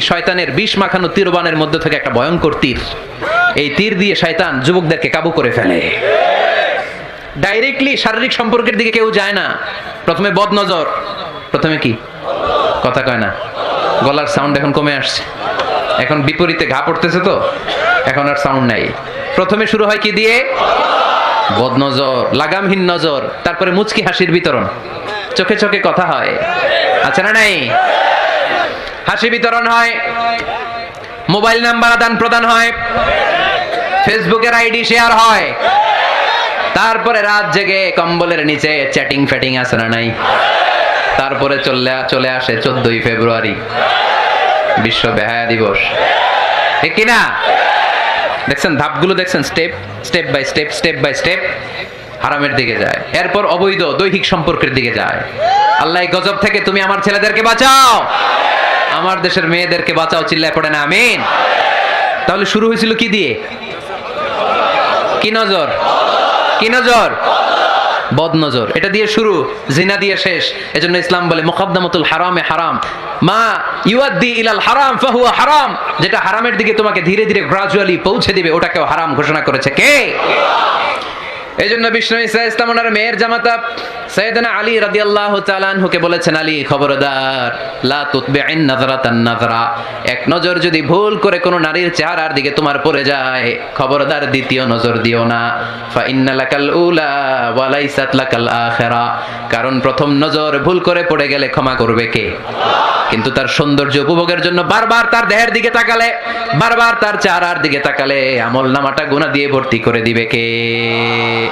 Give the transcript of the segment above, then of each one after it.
শয়তানের বিষ মাখানো তীরবানের মধ্যে থেকে একটা ভয়ঙ্কর তীর। এই তীর দিয়ে শয়তান যুবকদেরকে কাবু করে ফেলে। ডাইরেক্টলি শারীরিক সম্পর্কের দিকে কেউ যায় না। প্রথমে বদনজর, প্রথমে কি? কথা কয় না। গলার সাউন্ড এখন কমে আসছে। এখন বিপরীতে ঘা পড়তেছে তো, এখন আর সাউন্ড নাই। প্রথমে শুরু হয় কি দিয়ে? বদনজর, লাগামহীন নজর, তারপরে মুচকি হাসির বিতরণ। চোখে চোখে কথা হয়। আছে না নাই? হাসি বিতরণ হয়, মোবাইল নাম্বার আদান প্রদান হয়, ফেসবুকের আইডি শেয়ার হয়, তারপরে রাত জেগে কম্বলের নিচে চ্যাটিং ফ্যাটিং আছে না নাই? তারপরে চলে চলে আসে চোদ্দই ফেব্রুয়ারি, বিশ্ব বেহায়া দিবস। ঠিক কিনা দেখছেন, ধাপগুলো দেখছেন, step step by step step by step হারামের দিকে যায়। এরপর অবৈধ দৈহিক সম্পর্কের দিকে যায়। আল্লাহ গজব থেকে তুমি আমার ছেলেদেরকে বাঁচাও। আমার দেশের মেয়েদেরকে বাঁচাও, চিল্লায় পড়ে না, আমিন। তাহলে শুরু হয়েছিল কি দিয়ে? কি নজর? কি নজর? বদ নজর এটা দিয়ে শুরু, জিনা দিয়ে শেষ। এজন্য ইসলাম বলে মুকদ্দমাতুল হারামে হারাম। মা ইউয়াদ্দি ইলাল হারাম, ফাহুয়া হারাম। যেটা হারামের দিকে তোমাকে ধীরে ধীরে গ্রাজুয়ালি পৌঁছে দিবে, ওটাকেও হারাম ঘোষণা করেছে কে? এই জন্য বিষ্ণু ইসা ইসলাম ওনার মেয়ের জামাতা সৈয়দনা আলী রাদিয়াল্লাহু তাআলা আনহুকে বলেছেন, আলী, খবরদার, লা তুতবি'ইন নাযরাতান নাযরা। এক নজর যদি ভুল করে কোনো নারীর চেহারার দিকে তোমার পড়ে যায়, খবরদার, দ্বিতীয় নজর দিও না। ফা ইন্না লাকাল উলা ওয়া লাইসাত লাকাল আখিরা। কারণ প্রথম নজর ভুল করে পড়ে গেলে ক্ষমা করবে কে? কিন্তু তার সৌন্দর্য উপভোগের জন্য বারবার তার দেহের দিকে তাকালে, বারবার তার চেহারার দিকে তাকালে আমল নামাটা গুণা দিয়ে ভর্তি করে দিবে কে?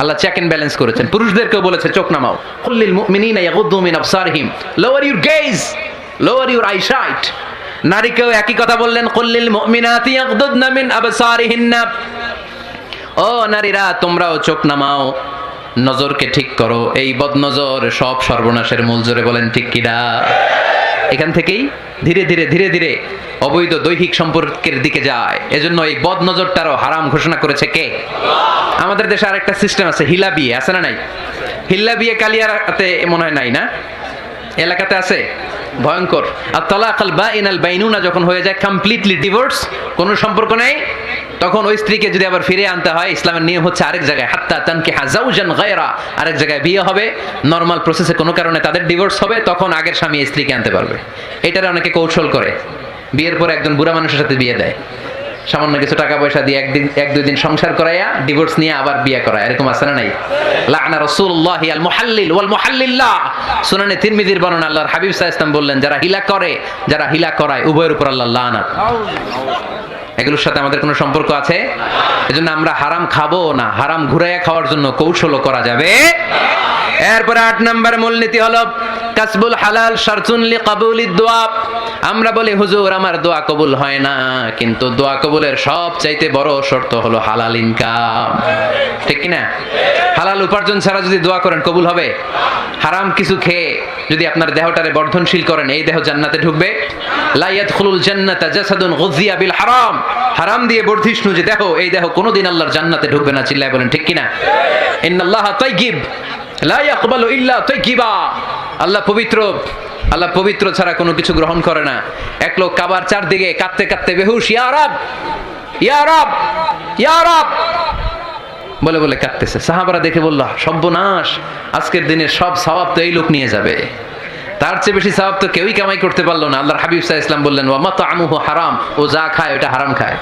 আল্লাহ চেক এন্ড ব্যালেন্স করেছেন। পুরুষদেরকেও বলেছে, চোখ নামাও। কুল্লিল মুমিনিনা ইয়াগুদ্দু মিন আবসারিহিম। Lower your gaze lower your eyesight নারীকেও একই কথা বললেন কুল্লিল মুমিনাতি ইয়াগুদ্দুনা মিন আবসারিহিন্না। ও নারীরা, তোমরাও চোখ নামাও, নজরকে ঠিক করো। এই বদনজর সব সর্বনাশের মূল জোরে বলেন, ঠিক কিনা এখান থেকেই ধীরে ধীরে ধীরে ধীরে অবৈধ দৈহিক সম্পর্কের দিকে যায়। এজন্য এই বদ নজরটারও হারাম ঘোষণা করেছে কে? আমাদের দেশে আরেকটা সিস্টেম আছে হিলা বিয়ে আছে না নাই? হিল্লা বিয়ে কালিয়াতে মনে হয় নাই না? এলাকাতে আছে? ভয়ঙ্কর। আর তলাকাল বা ইনাল বাইনুনা যখন হয়ে যায় কমপ্লিটলি ডিভোর্স কোনো সম্পর্ক নেই? তখন ওই স্ত্রীকে যদি আবার ফিরে আনতে হয়, ইসলামের নিয়ম হচ্ছে আরেক জায়গায়, হাত্তা তানকে হাজাউজান গায়রা। আরেক জায়গায় বিয়ে হবে নর্মাল প্রসেসে কোনো কারণে তাদের ডিভোর্স হবে, তখন আগের স্বামী স্ত্রীকে আনতে পারবে। এটার অনেকে কৌশল করে। বিয়ের পর একজন বুড়া মানুষের সাথে বিয়ে দেয়। সামান্য কিছু টাকা পয়সা দিয়ে একদিন, এক দুই দিন সংসার করাইয়া ডিভোর্স নিয়ে আবার বিয়ে করায়। এরকম আছে না নাই? লানা রাসূলুল্লাহি আল মুহাল্লিল ওয়াল মুহাল্লিল্লাহ সুনানে তিরমিজির বর্ণনা আল্লাহর হাবিব সাল্লাল্লাহু আলাইহি বললেন, যারা হিলা করে, যারা হিলা করায়, উভয়ের উপর আল্লাহ লানাত। এগুলোর সাথে আমাদের কোনো সম্পর্ক আছে? এজন্য আমরা হারাম খাব না, হারাম ঘুরাইয়া খাওয়ার জন্য কৌশলও করা যাবে। এরপরে আট নম্বর মূলনীতি হলো, কাসবুল হালাল শারতুন লি কাবুলিদ দোয়া। আমরা বলি, হুজুর, আমার দোয়া কবুল হয় না, কিন্তু দোয়া কবুলের সব চাইতে বড় শর্ত হলো হালাল ইনকাম। ঠিক কি না হালাল উপার্জন ছাড়া যদি দোয়া করেন, কবুল হবে? হারাম কিছু খেয়ে যদি আপনার দেহটারে বর্ধনশীল করেন, এই দেহ জান্নাতে ঢুকবে? লাইয়াত খুলুল জান্নাতা জাসাদুন গুযিয়া বিল হারাম। হারাম দিয়ে বর্ধিষ্ণু যে দেহ, এই দেহ কোনোদিন আল্লাহর জান্নাতে ঢুকবে না, চিল্লায় বলেন, ঠিক কিনা? ইন্নাল্লাহা তাইয়িব। আল্লাহ পবিত্র আল্লাহ পবিত্র ছাড়া কোনো কিছু গ্রহণ করে না। এক লোক কাবার চারদিকে কাঁদতে কাঁদতে বেহুশ, ইয়া রব ইয়া রব ইয়া রব। বলে বলে কাঁদতেছে। সাহাবারা দেখে বলল, সর্বনাশ, আজকের দিনে সব সওয়াব তো এই লোক নিয়ে যাবে। তার চেয়ে বেশি সওয়াব তো কেউই কামাই করতে পারল না। আল্লাহর হাবিব সাল্লাল্লাহু ইসলাম বললেন ও ওয়া মাতআমুহু হারাম, ও যা খায় ওটা হারাম খায়।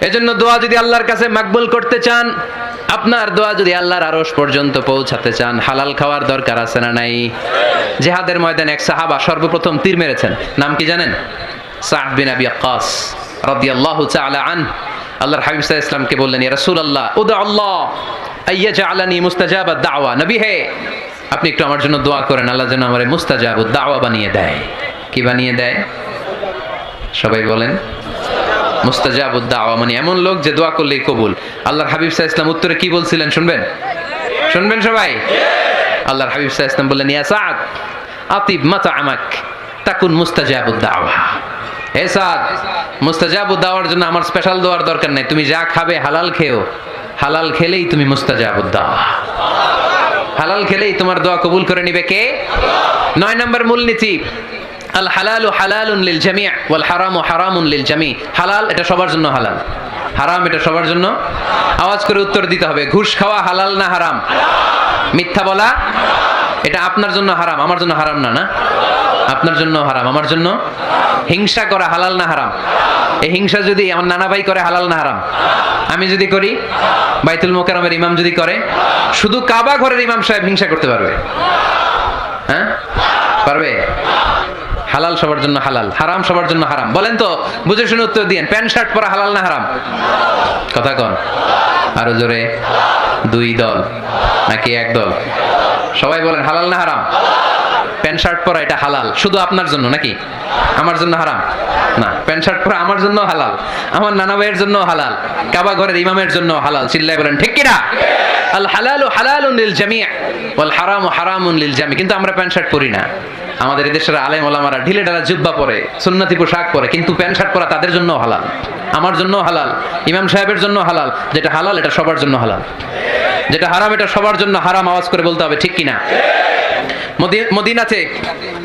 এজন্য দোয়া যদি আল্লাহর কাছে মাকবুল করতে চান, আপনার দোয়া যদি আল্লাহর আরশ পর্যন্ত পৌঁছাতে চান, হালাল খাওয়ার দরকার আছে না নাই? জেহাদের ময়দানে এক সাহাবা সর্বপ্রথম তীর মেরেছেন। নাম কি জানেন? সাদ বিন আবি রাদিয়াল্লাহু তাআলা আন আল্লাহর হাবিব আলাইহি ইসলামকে বললেন, ইয়া রাসূলুল্লাহ উদা আল্লাহ, আইয়াজআলানি মুস্তাজাবাদ দাওয়া। নবী হে, আপনি একটু আমার জন্য দোয়া করেন, আল্লাহ যেন আমারে মুস্তাজাবুদ দাওয়া বানিয়ে দেয়। কি বানিয়ে দেয়? সবাই বলেন, মুস্তাজাবুদ দাওয়া মানে এমন লোক যে দোয়া করলেই কবুল। আল্লাহর হাবিব সাহা ইসলাম উত্তরে কি বলছিলেন, শুনবেন? শুনবেন সবাই? আল্লাহর হাবিব সাহা ইসলাম বললেন, ইয়া সাদ আতিব মাতা আমাক, তাকুন মুস্তাজাবুদ দাওয়া। হে সাদ মুস্তাজাবুদ দাওয়ার জন্য আমার স্পেশাল দোয়ার দরকার নেই। তুমি যা খাবে হালাল খেও। হালাল খেলেই তুমি মুস্তাজাবুদ দাওয়া হালাল খেলেই তোমার দোয়া কবুল করে নিবে কে? নয় নম্বর মূলনীতি আল হালালু হালালুন লিল জামি' ওয়াল হারামু হারামুন লিল জামি' হালাল এটা সবার জন্য হালাল। হারাম এটা সবার জন্য আওয়াজ করে উত্তর দিতে হবে। ঘুষ খাওয়া হালাল না হারাম? মিথ্যা বলা এটা আপনার জন্য হারাম, আমার জন্য হারাম না না? আপনার জন্য হারাম, আমার জন্য হিংসা করা হালাল না হারাম? এই হিংসা যদি আমার নানা ভাই করে, হালাল না হারাম? আমি যদি করি, বাইতুল মোকারমের ইমাম যদি করে, শুধু কাবা ঘরের ইমাম সাহেব হিংসা করতে পারবে। হ্যাঁ? পারবে? হালাল সবার জন্য হালাল, হারাম সবার জন্য হারাম। বলেন তো, বুঝে শুনে উত্তর দিয়েন, প্যান্ট, শার্ট পরা হালাল না হারাম? কথা কন। আরও জোরে। দুই দল, নাকি এক দল? সবাই বলেন, হালাল না হারাম? প্যান্ট শার্ট পরা এটা হালাল। শুধু আপনার জন্য নাকি? আমার জন্য হারাম? না, প্যান্ট শার্ট পরা আমার জন্য হালাল। আমার নানা ভাইয়ের জন্য হালাল। কাবা ঘরের ইমামের জন্য হালাল। চিল্লাই বলেন, ঠিক কি না আল হালালু হালালুন লিল জামি' ওয়াল হারামু হারামুন লিল জামি' কিন্তু আমরা প্যান্ট শার্ট পরি না। আমাদের এদেশের আলেম ওলামারা ঢিলে ঢালা জুব্বা পরে, সুন্নতি পোশাক পরে, কিন্তু প্যান্ট শার্ট পরা তাদের জন্য হালাল, আমার জন্য হালাল, ইমাম সাহেবের জন্য হালাল, যেটা হালাল এটা সবার জন্য হালাল। যেটা হারাম এটা সবার জন্য হারাম আওয়াজ করে বলতে হবে, ঠিক কিনা? মদি- মদিনাতে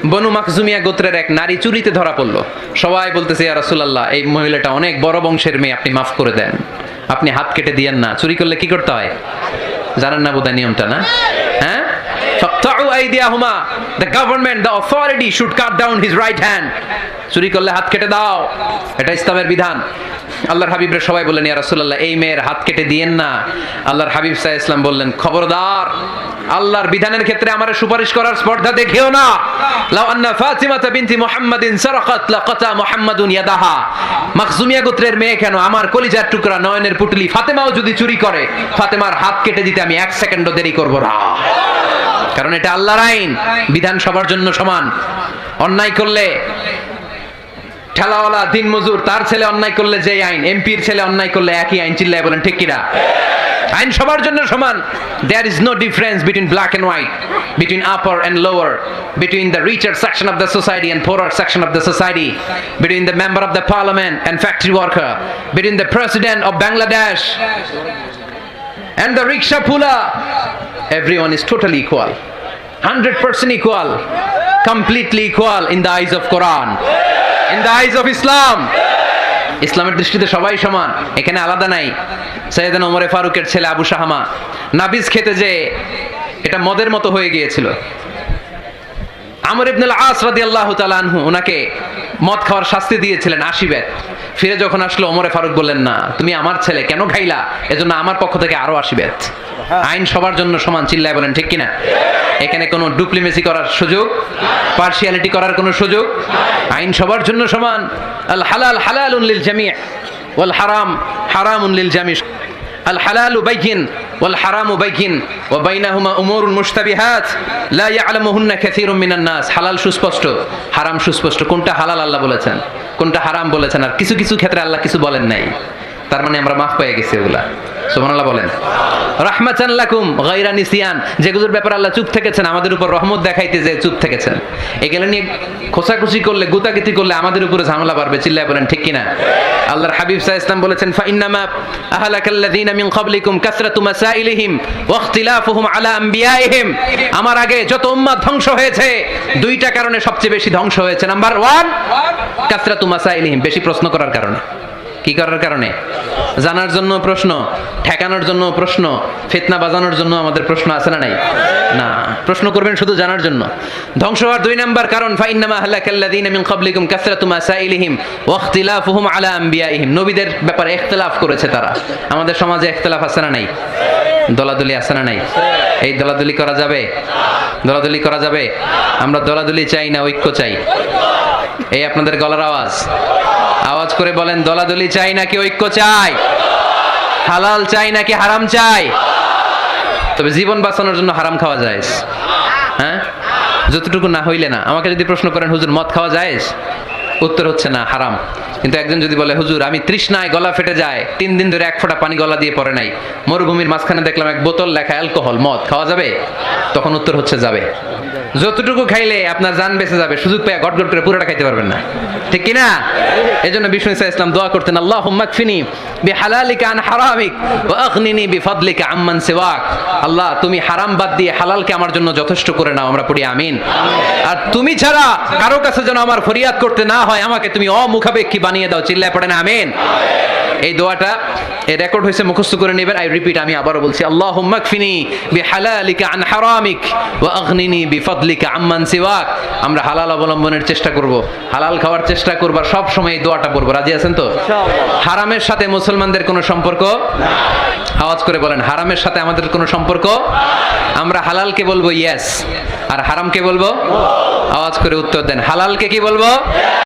বনু মাকজুমিয়া গোত্রের এক নারী চুরিতে ধরা পড়ল। সবাই বলতেছে, ইয়া রাসূলুল্লাহ, এই মহিলাটা অনেক বড় বংশের মেয়ে, আপনি মাফ করে দেন। আপনি হাত কেটে দিয়েন না, চুরি করলে কি করতে হয়? জানেন না বোধহয় নিয়মটা, না? হ্যাঁ? The government the authority should cut down his right hand চুরি করলে হাত কেটে দাও। এটা ইসলামের বিধান। আল্লাহর হাবিবরা সবাই বললেন, ইয়া রাসূলুল্লাহ, এই মেয়ের হাত কেটে দিয়েন না। আল্লাহর হাবিব আলাইহি ইসলাম বললেন, খবরদার, আল্লাহর বিধানের ক্ষেত্রে আমার সুপারিশ করার স্পর্ধা দেখিও না। লাউ আন্না ফাতিমাতা বিনতি মুহাম্মাদিন সারাকাত, লাকাতা মুহাম্মাদুন ইয়াদাহা। মাখজুমিয়া গোত্রের মেয়ে কেন? আমার কলিজার টুকরা নয়নের পুটলি ফাতেমাও যদি চুরি করে, ফাতেমার হাত কেটে দিতে আমি এক সেকেন্ডও দেরি করব না। কারণ এটা আল্লাহর আইন, বিধান সবার জন্য সমান। অন্যায় করলে ঠেলাওয়ালা, দিন মজুর, তার ছেলে অন্যায় করলে যে আইন, এমপির ছেলে অন্যায় করলে একই আইন চিল্লায় বলেন, ঠিক কিনা? আইন সবার জন্য সমান। There is no difference between black and white between upper and lower between the richer section of the society and poorer section of the society between the member of the parliament and factory worker between the president of Bangladesh and the rickshaw puller. Everyone is totally equal. 100% equal. Completely equal in the eyes of quran. In the eyes of islam. ইসলামের দৃষ্টিতে সবাই সমান। এখানে আলাদা নাই। সৈয়দান ওমরে ফারুকের ছেলে আবু শাহামা। নাবিজ খেতে যে এটা মদের মতো হয়ে গিয়েছিল। আমর ইবনুল আস রাদিয়াল্লাহু তাআলা আনহু ওনাকে মদ খাওয়ার শাস্তি দিয়েছিলেন আশি বেত ফিরে যখন আসলো ওমরে ফারুক বললেন না তুমি আমার ছেলে কেন খাইলা এজন্য আমার পক্ষ থেকে আরও আসবে। আইন সবার জন্য সমান চিল্লায় বলেন ঠিক কিনা? এখানে কোনো ডুপ্লিমেসি করার সুযোগ পার্সিয়ালিটি করার কোনো সুযোগ? আইন সবার জন্য সমান আল হালাল হালাল উনলিল জামি ওয়াল হারাম হারাম উনলিল জামি আল হালাল উবাইকিন ওয়াল হারাম উবাইকিন ও বাইনাহুমা উমরুন মুস্তাবিহাত লা ইয়ালামুহুন্না খেসির মিনান নাস হালাল সুস্পষ্ট হারাম সুস্পষ্ট কোনটা হালাল আল্লাহ বলেছেন? কোনটা হারাম বলেছেন আর কিছু কিছু ক্ষেত্রে আল্লাহ কিছু বলেন নাই। তার মানে আমরা মাফ পেয়ে গেছি ওগুলা আল্লাহ চুপ থেকেছেন, আমাদের উপর রহমত চুপ থেকেছেন। নিয়ে করলে করলে আমাদের উপরে ঝামেলা বলেন আল্লাহর হাবিব ইসলাম বলেছেন আলা আমার আগে যত উম্মাত ধ্বংস হয়েছে, দুইটা কারণে সবচেয়ে বেশি ধ্বংস হয়েছে। নাম্বার 1 কাসরাতু মাসাইলিহিম, বেশি প্রশ্ন করার কারণে। কি করার কারণে? জানার জন্য প্রশ্ন, ঠেকানোর জন্য প্রশ্ন, ফিতনা বাজানোর জন্য আমাদের প্রশ্ন আছে না নাই? না, প্রশ্ন করবেন শুধু জানার জন্য। ধ্বংস হওয়ার দুই নাম্বার কারণ, ফাইন্নামা হালাকাল্লাযীনা মিন ক্বাবলিকুম কাসরাতু মাসাইলিহিম ওয়া ইখতিলাফুহুম আলা আম্বিয়াইহিম নবীদের ব্যাপারে ইখতিলাফ করেছে তারা। আমাদের সমাজে ইখতিলাফ আছে না নাই? দলাদলি আছে না নাই? এই দলাদলি করা যাবে? দলাদলি করা যাবে? আমরা দলাদলি চাই না, ঐক্য চাই। এই আপনাদের গলার আওয়াজ। আওয়াজ করে বলেন, দলাদলি চাই নাকি ঐক্য চাই? হালাল চাই নাকি হারাম চাই? তবে জীবন বাঁচানোর জন্য হারাম খাওয়া যায় হ্যাঁ? যতটুকু না হইলে না। আমাকে যদি প্রশ্ন করেন, হুজুর, মদ খাওয়া যায় উত্তর হচ্ছে না, হারাম। কিন্তু একজন যদি বলে, হুজুর, আমি তৃষ্ণায় গলা ফেটে যায়, তিন দিন ধরে এক ফোঁটা পানি গলা দিয়ে পড়ে নাই, মরুভূমির মাঝখানে দেখলাম এক বোতল লেখা অ্যালকোহল, মদ, খাওয়া যাবে? তখন উত্তর হচ্ছে, যাবে। যতটুকু খাইলে আপনার জান বেঁচে যাবে, সুযোগ পেয়ে গট গট করে পুরোটা খাইতে পারবেন না। ঠিক কি না এই জন্য বিষ্ণু ইসা ইসলাম দোয়া করতেন আল্লাহ হুম্মাকফিনি বি হালালিকা আন হারামিক ওয়া আগনিনি বি ফাদলিকা আম্মান সিওয়াক। আল্লাহ, তুমি হারাম বাদ দিয়ে হালালকে আমার জন্য যথেষ্ট করে নাও, আমরা পড়ি আমিন। আর তুমি ছাড়া কারও কাছে যেন আমার ফরিয়াদ করতে না হয়, আমাকে তুমি অমুখাপেক্ষী বানিয়ে দাও চিল্লায় পড়েন আমিন। এই দোয়াটা এই রেকর্ড হয়েছে মুখস্থ করে নেবেন। আই রিপিট আমি আবারও বলছি আল্লাহ মাকফিনি বি হালালিকা আন হারামিক ওয়া আগনিনি বি ফাদলিকা আম্মান সিওয়াক। আমরা হালাল অবলম্বনের চেষ্টা করব। হালাল খাওয়ার চেষ্টা করব সব সময় এই দোয়াটা পড়ব। রাজি আছেন তো? হারামের সাথে মুসলমানদের কোনো সম্পর্ক? আওয়াজ করে বলেন হারামের সাথে আমাদের কোনো সম্পর্ক? আমরা হালালকে বলব ইয়েস আর হারামকে বলব? আওয়াজ করে উত্তর দেন হালালকে কি বলব?